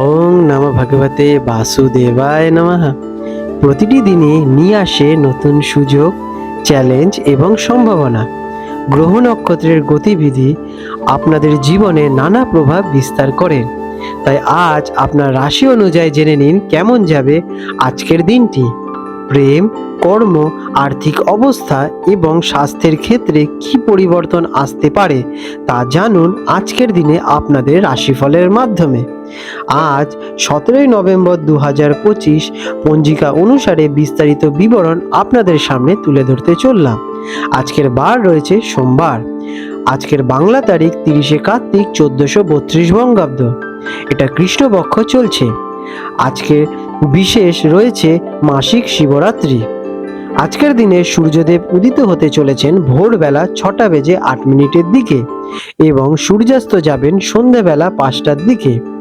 ওং নম ভগবতে বাসুদেবায় নমঃ। প্রতিটি দিনে নিয়ে আসে নতুন সুযোগ, চ্যালেঞ্জ এবং সম্ভাবনা। গ্রহ নক্ষত্রের গতিবিধি আপনাদের জীবনে নানা প্রভাব বিস্তার করে। তাই আজ আপনার রাশি অনুযায়ী জেনে নিন কেমন যাবে আজকের দিনটি। প্রেম, কর্ম, আর্থিক অবস্থা এবং স্বাস্থ্যের ক্ষেত্রে কি পরিবর্তন আসতে পারে তা জানুন আজকের দিনে আপনাদের রাশিফলের মাধ্যমে। আজ সতেরোই নভেম্বর দু হাজার পঁচিশ পঞ্জিকা অনুসারে বিস্তারিত বিবরণ আপনাদের সামনে তুলে ধরতে চললাম। আজকের বার রয়েছে সোমবার। আজকের বাংলা তারিখ তিরিশে কার্তিক চোদ্দশো বত্রিশ বঙ্গাব্দ। এটা কৃষ্ণপক্ষ চলছে। আজকে বিশেষ রয়েছে মাসিক শিবরাত্রি। আজকের দিনে সূর্যদেব উদিত হতে চলেছেন ভোরবেলা ছটা বেজে আট মিনিটের দিকে এবং সূর্যাস্ত যাবেন সন্ধেবেলা পাঁচটার দিকে।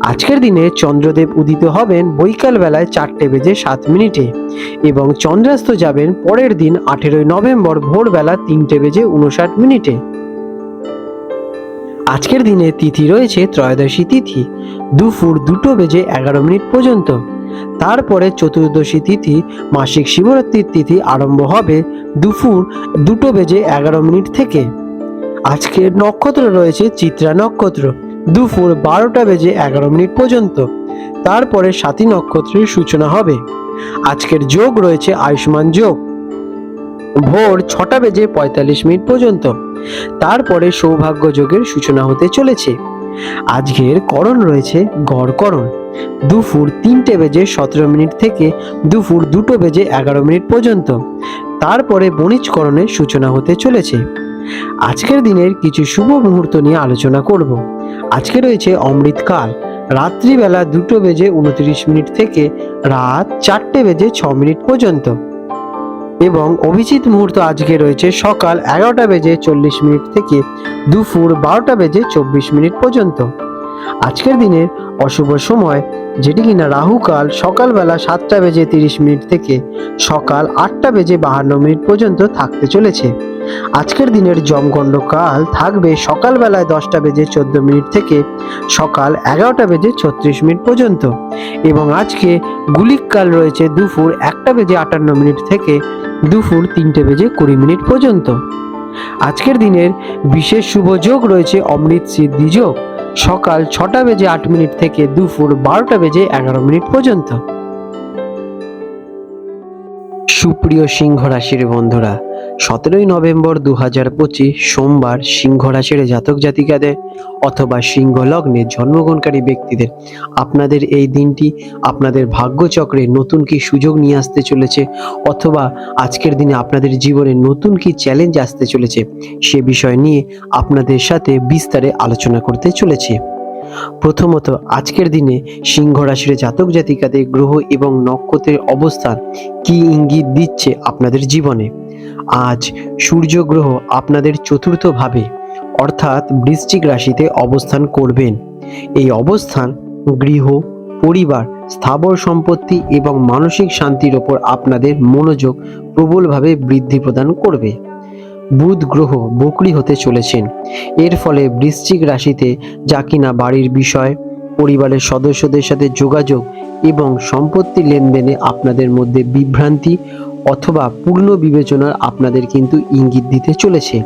আজকের দিনে চন্দ্রদেব উদিত হবেন বৈকাল বেলায় চারটে বেজে সাত মিনিটে এবং চন্দ্রাস্ত যাবেন পরের দিন আঠেরোই নভেম্বর ভোরবেলা তিনটে বেজে উনষাট মিনিটে। আজকের দিনে তিথি রয়েছে ত্রয়োদশী তিথি, দুপুর দুটো বেজে এগারো মিনিট পর্যন্ত। তারপরে চতুর্দশী তিথি, মাসিক শিবরাত্রির তিথি আরম্ভ হবে দুপুর দুটো বেজে এগারো মিনিট থেকে। আজকের নক্ষত্র রয়েছে চিত্রা নক্ষত্র। দুপুর বারোটা বেজে এগারো মিনিট পর্যন্ত। তারপরে সাথী নক্ষত্রের সূচনা হবে। আজকের যোগ রয়েছে আয়ুষ্মান যোগ। ভোর ছটা বেজে পঁয়তাল্লিশ মিনিট পর্যন্ত। তারপরে সৌভাগ্য যোগের সূচনা হতে চলেছে। আজকের করণ রয়েছে গড়করণ দুপুর তিনটে বেজে সতেরো মিনিট থেকে দুপুর দুটো বেজে এগারো মিনিট পর্যন্ত। তারপরে বণিজকরণের সূচনা হতে চলেছে। আজকের দিনের কিছু শুভ মুহূর্ত নিয়ে আলোচনা করব। আজকে রয়েছে অমৃতকাল। রাত্রিবেলা দুটো বেজে উনত্রিশ মিনিট থেকে রাত চারটে বেজে ছ মিনিট পর্যন্ত। এবং অভিজিৎ মুহূর্ত আজকে রয়েছে সকাল এগারোটা বেজে চল্লিশ মিনিট থেকে দুপুর বারোটা বেজে চব্বিশ মিনিট পর্যন্ত। আজকের দিনে অশুভ সময়, যেটি কিনা রাহুকাল সকালবেলা সাতটা বেজে তিরিশ মিনিট থেকে সকাল আটটা বেজে বাহান্ন মিনিট পর্যন্ত থাকতে চলেছে। আজকের দিনের জমগণ্ড কাল থাকবে সকালবেলায় দশটা বেজে চোদ্দ মিনিট থেকে সকাল এগারোটা বেজে ছত্রিশ মিনিট পর্যন্ত। এবং আজকে গুলিক কাল রয়েছে দুপুর একটা বেজে আটান্ন মিনিট থেকে দুপুর তিনটে বেজে কুড়ি মিনিট পর্যন্ত। আজকের দিনের বিশেষ শুভ যোগ রয়েছে অমৃত সিদ্ধি যোগ। সকাল ছটা বেজে আট মিনিট থেকে দুপুর বারোটা বেজে এগারো মিনিট পর্যন্ত। সুপ্রিয় সিংহ রাশির বন্ধুরা সতেরোই নভেম্বর দু হাজার পঁচিশ সোমবার সিংহ রাশির জাতক জাতিকাদের অথবা সিংহ লগ্নে জন্মগ্রহণকারী ব্যক্তিদের আপনাদের এই দিনটি আপনাদের ভাগ্যচক্রে নতুন কি সুযোগ নিয়ে আসতে চলেছে অথবা আজকের দিনে আপনাদের জীবনে নতুন কি চ্যালেঞ্জ আসতে চলেছে সে বিষয় নিয়ে আপনাদের সাথে বিস্তারে আলোচনা করতে চলেছে। প্রথমত আজকের দিনে সিংহ রাশির জাতক জাতিকাদের গ্রহ এবং নক্ষত্রের অবস্থান কি ইঙ্গিত দিচ্ছে আপনাদের জীবনে? আজ সূর্য গ্রহ আপনাদের চতুর্থ ভাবে অর্থাৎ বৃশ্চিক রাশিতে অবস্থান করবেন। এই অবস্থান গৃহ, পরিবার, স্থাবর সম্পত্তি এবং মানসিক শান্তির ওপর আপনাদের মনোযোগ প্রবলভাবে বৃদ্ধি প্রদান করবে। বুধ গ্রহ বকরি হতে চলেছেন। এর ফলে বৃশ্চিক রাশিতে যা কিনা বাড়ির বিষয়, পরিবারের সদস্যদের সাথে যোগাযোগ এবং সম্পত্তি লেনদেনে আপনাদের মধ্যে বিভ্রান্তি অথবা পূর্ণ বিবেচনার আপনাদের কিন্তু ইঙ্গিত দিতে চলেছে।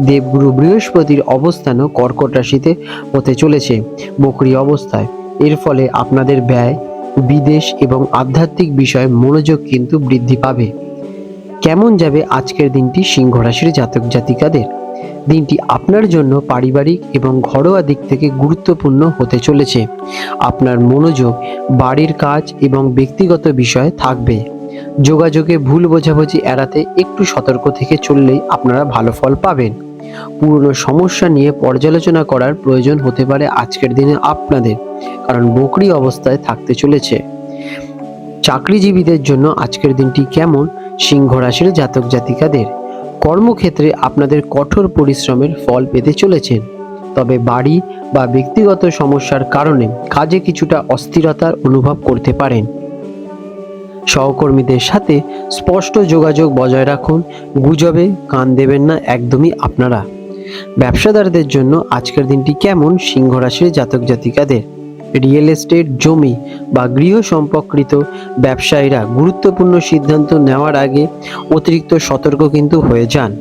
দেবগুরু বৃহস্পতির অবস্থানও কর্কট রাশিতে হতে চলেছে বকরি অবস্থায়। এর ফলে আপনাদের ব্যয়, বিদেশ এবং আধ্যাত্মিক বিষয়ে মনোযোগ কিন্তু বৃদ্ধি পাবে। কেমন যাবে আজকের দিনটি সিংহ রাশির জাতক জাতিকাদের? দিনটি আপনার জন্য পারিবারিক এবং ঘরোয়া দিক থেকে গুরুত্বপূর্ণ হতে চলেছে। আপনার মনোযোগ, বাড়ির কাজ এবং ব্যক্তিগত বিষয়ে থাকবে। যোগাযোগে ভুল বোঝাবুঝি এড়াতে একটু সতর্ক থেকে চললেই আপনারা ভালো ফল পাবেন। পুরনো সমস্যা নিয়ে পর্যালোচনা করার প্রয়োজন হতে পারে আজকের দিনে আপনাদের, কারণ বকরি অবস্থায় থাকতে চলেছে। চাকরিজীবীদের জন্য আজকের দিনটি কেমন সিংহ রাশির জাতক জাতিকাদের কর্মক্ষেত্রে আপনাদের কঠোর পরিশ্রমের ফল পেতে চলেছেন। তবে বাড়ি বা ব্যক্তিগত সমস্যার কারণে কাজে কিছুটা অস্থিরতার অনুভব করতে পারেন। সহকর্মীদের সাথে স্পষ্ট যোগাযোগ বজায় রাখুন, গুজবে কান দেবেন না একদমই আপনারা। ব্যবসাদারদের জন্য আজকের দিনটি কেমন সিংহ রাশির জাতক জাতিকাদের? রিয়েল এস্টেট জমি বা গৃহ সম্পর্কিত ব্যবসায়ীরা গুরুত্বপূর্ণ সিদ্ধান্ত নেওয়ার আগে অতিরিক্ত সতর্ক কিন্তু হয়ে যান।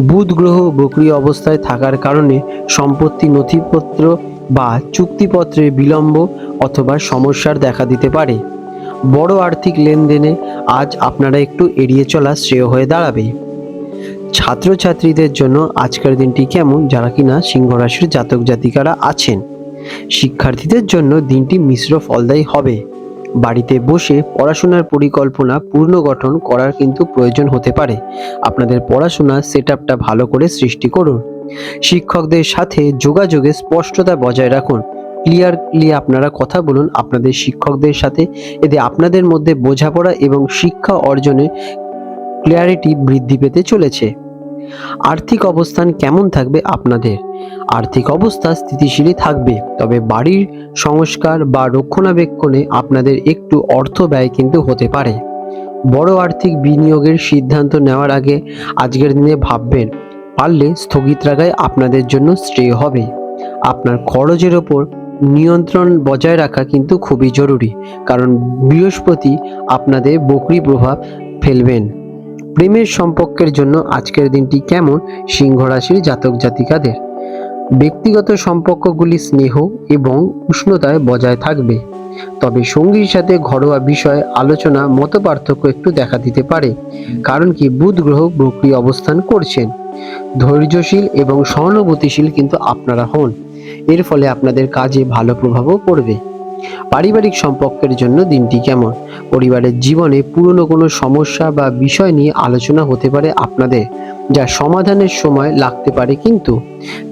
বুধ গ্রহ বক্রিয় অবস্থায় থাকার কারণে সম্পত্তি নথিপত্র বা চুক্তিপত্রে বিলম্ব অথবা সমস্যার দেখা দিতে পারে। বড় আর্থিক লেনদেনে আজ আপনারা একটু এড়িয়ে চলা শ্রেয় হয়ে দাঁড়াবে। ছাত্রছাত্রীদের জন্য আজকের দিনটি কেমন? যারা কিনা সিংহ রাশির জাতক জাতিকারা আছেন। শিক্ষার্থীদের জন্য দিনটি মিশ্র ফলদায়ী হবে। বাড়িতে বসে পড়াশোনার পরিকল্পনা পুনর্গঠন করার কিন্তু প্রয়োজন হতে পারে। আপনাদের পড়াশোনার সেট আপটা ভালো করে সৃষ্টি করুন। শিক্ষকদের সাথে যোগাযোগে স্পষ্টতা বজায় রাখুন। ক্লিয়ারলি আপনারা কথা বলুন আপনাদের শিক্ষকদের সাথে। এতে আপনাদের মধ্যে বোঝাপড়া এবং শিক্ষা অর্জনে ক্লিয়ারিটি বৃদ্ধি পেতে চলেছে। আর্থিক অবস্থান কেমন থাকবে আপনাদের? আর্থিক অবস্থা স্থিতিশীলই থাকবে, তবে বাড়ির সংস্কার বা রক্ষণাবেক্ষণে আপনাদের একটু অর্থ ব্যয় কিন্তু হতে পারে। বড় আর্থিক বিনিয়োগের সিদ্ধান্ত নেওয়ার আগে আজকের দিনে ভাববেন, পারলে স্থগিত রাখাই আপনাদের জন্য শ্রেয় হবে। আপনার খরচের ওপর নিয়ন্ত্রণ বজায় রাখা কিন্তু খুবই জরুরি, কারণ বৃহস্পতি আপনাদের বকরি প্রভাব ফেলবেন। প্রেমের সম্পর্কের জন্য আজকের দিনটি কেমন সিংহ রাশির জাতক জাতিকাদের? ব্যক্তিগত সম্পর্কগুলি স্নেহ এবং উষ্ণতায় বজায় থাকবে। তবে সঙ্গীর সাথে ঘরোয়া বিষয়ে, আলোচনা মত পার্থক্য একটু দেখা দিতে পারে, কারণ কি বুধ গ্রহ বক্রি অবস্থান করছেন। ধৈর্যশীল এবং সহানুভূতিশীল কিন্তু আপনারা হন। এর ফলে আপনাদের কাজে ভালো প্রভাবও পড়বে। পারিবারিক সম্পর্কের জন্য দিনটি কেমন? পরিবারের জীবনে পুরনো কোনো সমস্যা বা বিষয় নিয়ে আলোচনা হতে পারে আপনাদের, যা সমাধানের সময় লাগতে পারে কিন্তু,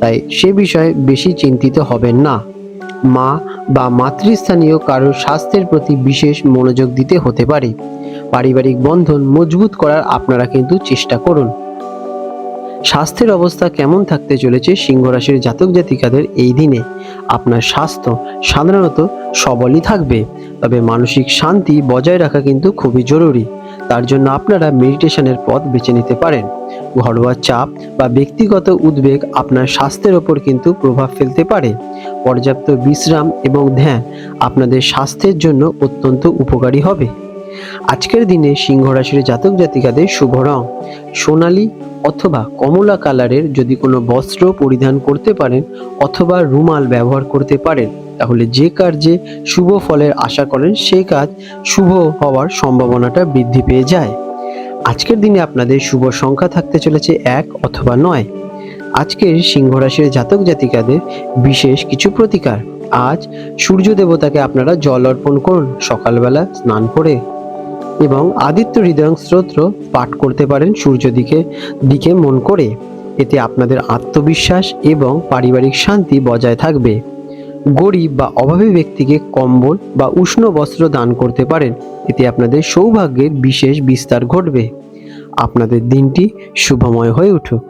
তাই সে বিষয়ে বেশি চিন্তিত হবেন না। মা বা মাতৃস্থানীয় কারোর স্বাস্থ্যের প্রতি বিশেষ মনোযোগ দিতে হতে পারে। পারিবারিক বন্ধন মজবুত করার আপনারা কিন্তু চেষ্টা করুন। স্বাস্থ্যের অবস্থা কেমন থাকতে চলেছে সিংহ রাশির জাতক জাতিকাদের এই দিনে? আপনার স্বাস্থ্য সাধারণত সবলই থাকবে, তবে মানসিক শান্তি বজায় রাখা কিন্তু খুবই জরুরি। তার জন্য আপনারা মেডিটেশনের পথ বেছে নিতে পারেন। ঘরোয়া চাপ বা ব্যক্তিগত উদ্বেগ আপনার স্বাস্থ্যের ওপর কিন্তু প্রভাব ফেলতে পারে। পর্যাপ্ত বিশ্রাম এবং ধ্যান আপনাদের স্বাস্থ্যের জন্য অত্যন্ত উপকারী হবে। আজকের দিনে সিংহ রাশির জাতক জাতিকাদের শুভ রং। সোনালী অথবা কমলা কালারের যদি কোনো বস্ত্র পরিধান করতে পারেন অথবা রুমাল ব্যবহার করতে পারেন, তাহলে যে কার্যে শুভ ফলের আশা করেন, সেই কাজ শুভ হওয়ার সম্ভাবনাটা বৃদ্ধি পেয়ে যায়। আজকের দিনে আপনাদের শুভ সংখ্যা থাকতে চলেছে এক অথবা নয়। আজকের সিংহ রাশির জাতক জাতিকাদের বিশেষ কিছু প্রতিকার। আজ সূর্য দেবতাকে আপনারা জল অর্পণ করুন। সকালবেলা স্নান করে এবং আদিত্য হৃদয়ং স্তোত্র পাঠ করতে পারেন সূর্য দিকে দিকে মন করে। এতে আপনাদের আত্মবিশ্বাস এবং পারিবারিক শান্তি বজায় থাকবে। গরিব বা অভাবী ব্যক্তিকে কম্বল বা উষ্ণ বস্ত্র দান করতে পারেন। এতে আপনাদের সৌভাগ্যের বিশেষ বিস্তার ঘটবে। আপনাদের দিনটি শুভময় হয়ে উঠুক।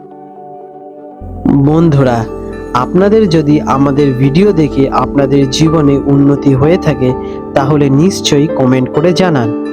বন্ধুরা, আপনাদের যদি আমাদের ভিডিও দেখে আপনাদের জীবনে উন্নতি হয়ে থাকে, তাহলে নিশ্চয়ই কমেন্ট করে জানান।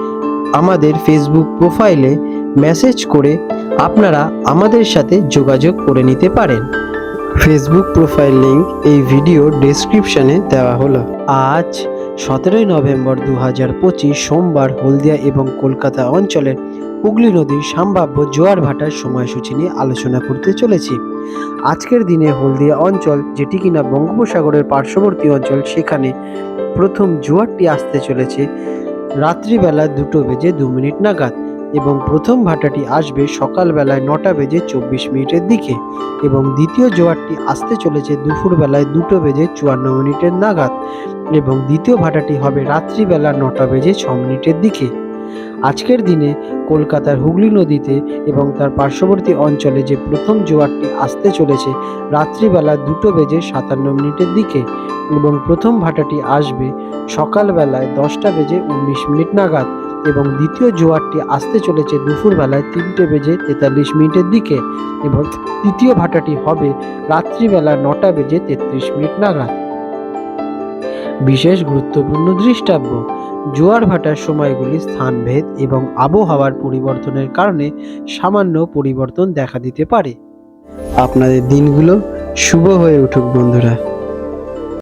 আমাদের ফেসবুক প্রোফাইলে মেসেজ করে আপনারা আমাদের সাথে যোগাযোগ করে নিতে পারেন। ফেসবুক প্রোফাইল লিংক এই ভিডিও ডেসক্রিপশনে দেওয়া হলো। আজ সতেরোই নভেম্বর দু হাজার পঁচিশ সোমবার হলদিয়া এবং কলকাতা অঞ্চলের হুগলি নদীর সম্ভাব্য জোয়ার ভাটার সময়সূচি নিয়ে আলোচনা করতে চলেছি। আজকের দিনে হলদিয়া অঞ্চল, যেটি কিনা বঙ্গোপসাগরের পার্শ্ববর্তী অঞ্চল, সেখানে প্রথম জোয়ারটি আসতে চলেছে। রাত্রিবেলা দুটো বেজে দু মিনিট নাগাদ এবং প্রথম ভাটাটি আসবে সকালবেলায় নটা বেজে চব্বিশ মিনিটের দিকে এবং দ্বিতীয় জোয়ারটি আসতে চলেছে দুপুরবেলায় দুটো বেজে চুয়ান্ন মিনিটের নাগাদ এবং দ্বিতীয় ভাটাটি হবে রাত্রিবেলা নটা বেজে ছ মিনিটের দিকে। আজকের দিনে কলকাতার হুগলি নদীতে এবং তার পার্শ্ববর্তী অঞ্চলে যে প্রথম জোয়ারটি আসতে চলেছে, রাত্রিবেলা দুটো বেজে সাতান্ন মিনিটের দিকে এবং প্রথম ভাটাটি আসবে সকালবেলায় দশটা বেজে উনিশ মিনিট নাগাদ এবং দ্বিতীয় জোয়ারটি আসতে চলেছে দুপুরবেলায় তিনটে বেজে তেতাল্লিশ মিনিটের দিকে এবং তৃতীয় ভাটাটি হবে রাত্রিবেলা নটা বেজে তেত্রিশ মিনিট নাগাদ। বিশেষ গুরুত্বপূর্ণ দৃষ্টাব্য জোয়ার ভাটার সময়গুলি স্থানভেদ এবং আবহাওয়ার পরিবর্তনের কারণে সামান্য পরিবর্তন দেখা দিতে পারে। আপনাদের দিনগুলো শুভ হয়ে উঠুক, বন্ধুরা।